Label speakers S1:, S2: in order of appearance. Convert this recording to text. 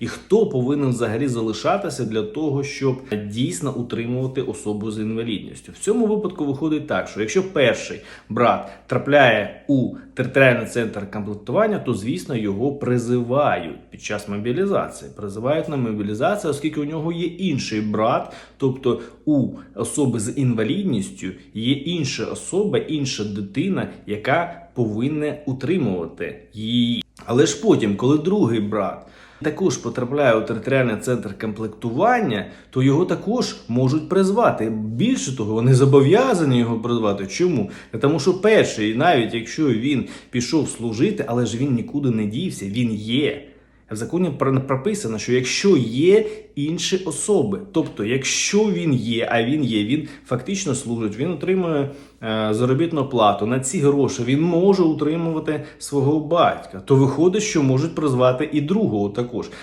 S1: І хто повинен взагалі залишатися для того, щоб дійсно утримувати особу з інвалідністю? В цьому випадку виходить так, що якщо перший брат трапляє у територіальний центр комплектування, то звісно його призивають під час мобілізації. Призивають на мобілізацію, оскільки у нього є інший брат, тобто у особи з інвалідністю є інша особа, інша дитина, яка повинна утримувати її. Але ж потім, коли другий брат також потрапляє у територіальний центр комплектування, то його також можуть призвати. Більше того, вони зобов'язані його призвати. Чому? Тому що перший, навіть якщо він пішов служити, але ж він нікуди не дівся, він є. В законі прописано, що якщо є інші особи, тобто, якщо він є, а він є, він фактично служить, він отримує е, заробітну плату на ці гроші, він може утримувати свого батька. То виходить, що можуть призвати і другого також.